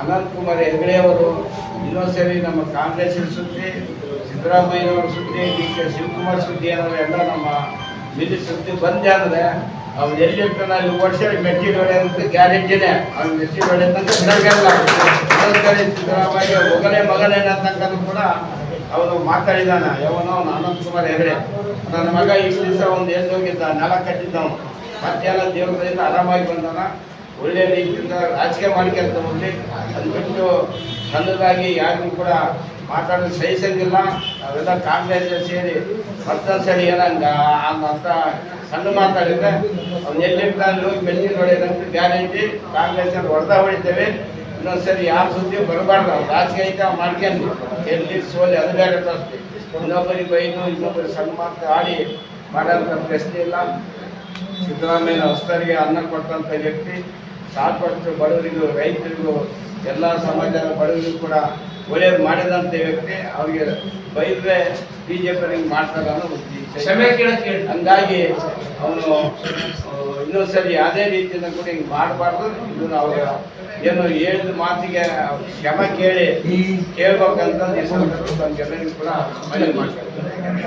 ಅನಂತ್ ಕುಮಾರ್ ಹೆಗಡೆ ಅವರು ಇನ್ನೊಂದು ಸರಿ ನಮ್ಮ ಕಾಂಗ್ರೆಸ್ ಸುದ್ದಿ, ಸಿದ್ದರಾಮಯ್ಯನವ್ರ ಸುದ್ದಿ, ಡಿ ಕೆ ಶಿವಕುಮಾರ್ ಸುದ್ದಿ ಅನ್ನೋದು ಎಲ್ಲ ನಮ್ಮ ಮಿಲಿ ಸುದ್ದಿ ಬಂದೆ ಅಂದರೆ ಅವ್ನು ಎಲ್ಲಿರ್ತಾನೆ ಅಲ್ಲಿ ವರ್ಷ ಮೆಟ್ಟಿ ಅಂತ ಗ್ಯಾರಂಟಿನೇ. ಅವ್ನು ಮೆಟ್ಟಿ ಅಂತ ಬಿಡಂಗಿಲ್ಲ ಇನ್ನೊಂದು ಸರಿ ಸಿದ್ದರಾಮಯ್ಯ ಒಗಲೆ ಕೂಡ ಅವನು ಮಾತಾಡಿದಾನ. ಯಾವನೋ ಅವನು ಅನಂತ್ ಕುಮಾರ್ ಹೆಗಡೆ. ನನ್ನ ಮಗ ಇಷ್ಟು ದಿವಸ ಒಂದು ಎಲ್ಲಿ ಹೋಗಿದ್ದ ನೆಲ ಕಟ್ಟಿದ್ದವನು. ಮತ್ತೆಲ್ಲ ದೇವರಿಂದ ಆರಾಮಾಗಿ ಬಂದಾನ ಒಳ್ಳೆ ರೀತಿಯಿಂದ ರಾಜಕೀಯ ಮಾಡ್ಕೊಂತ ಹೋಗ್ಲಿ ಅದು ಬಿಟ್ಟು ಸಣ್ಣದಾಗಿ ಯಾರಿಗೂ ಕೂಡ ಮಾತಾಡೋದು ಸಹಿಸಂಗಿಲ್ಲ. ಅವೆಲ್ಲ ಕಾಂಗ್ರೆಸ್ ಸೇರಿ ಮತ್ತೊಂದು ಸರಿ ಏನಂಗ ಅಂತ ಸಣ್ಣ ಮಾತಾಡಿದ್ರೆ ಅವ್ನು ಎಲ್ಲಿರ್ತಾನೆ ಹೋಗಿ ಬೆಳ್ಳಿ ಹೊಡೆಯೋದಂತ ಗ್ಯಾರಂಟಿ ಕಾಂಗ್ರೆಸ್ ಹೊಡೆದ ಹೊಡಿತೇವೆ. ಇನ್ನೊಂದು ಸರಿ ಯಾರ ಸುದ್ದಿ ಬರಬಾರ್ದು. ಅವ್ನು ರಾಜಕೀಯ ಐತೆ ಮಾಡ್ಕೊಂಡು ಎಲ್ಲಿ ಸೋಲಿ ಅದು ಬೇರೆ ತರಿಸ್ತೀವಿ ಇನ್ನೊಬ್ಬರಿಗೆ ಬೈದು, ಇನ್ನೊಬ್ಬರಿಗೆ ಸಣ್ಣ ಮಾತು ಆಡಿ ಮಾಡೋಂಥ ಪ್ರಶ್ನೆ ಇಲ್ಲ. ಸಿದ್ದರಾಮಯ್ಯ ಹೊಸ್ತರಿಗೆ ಅನ್ನ ಕೊಟ್ಟಂತ ವ್ಯಕ್ತಿ ಸಾಕಷ್ಟು ಬಡವರಿಗೂ ರೈತರಿಗೂ ಎಲ್ಲ ಸಮಾಜದ ಬಡವರಿಗೂ ಕೂಡ ಒಳ್ಳೇದು ಮಾಡಿದಂತ ವ್ಯಕ್ತಿ ಅವರಿಗೆ ಬೈದ್ರೆ ಬಿ ಜೆ ಪಿ ಮಾಡ್ತಾರೆ ಅನ್ನೋ ಹಂಗಾಗಿ ಅವನು ಇನ್ನೊಂದ್ಸರಿ ಯಾವುದೇ ರೀತಿಯಿಂದ ಕೂಡ ಹಿಂಗೆ ಮಾಡಬಾರ್ದು. ಇದು ಅವರು ಏನು ಹೇಳಿದ ಮಾತಿಗೆ ಕ್ಷಮ ಕೇಳಿ ಕೇಳ್ಬೇಕಂತ ಕೂಡ ಮನವಿ ಮಾಡ್ತಾರೆ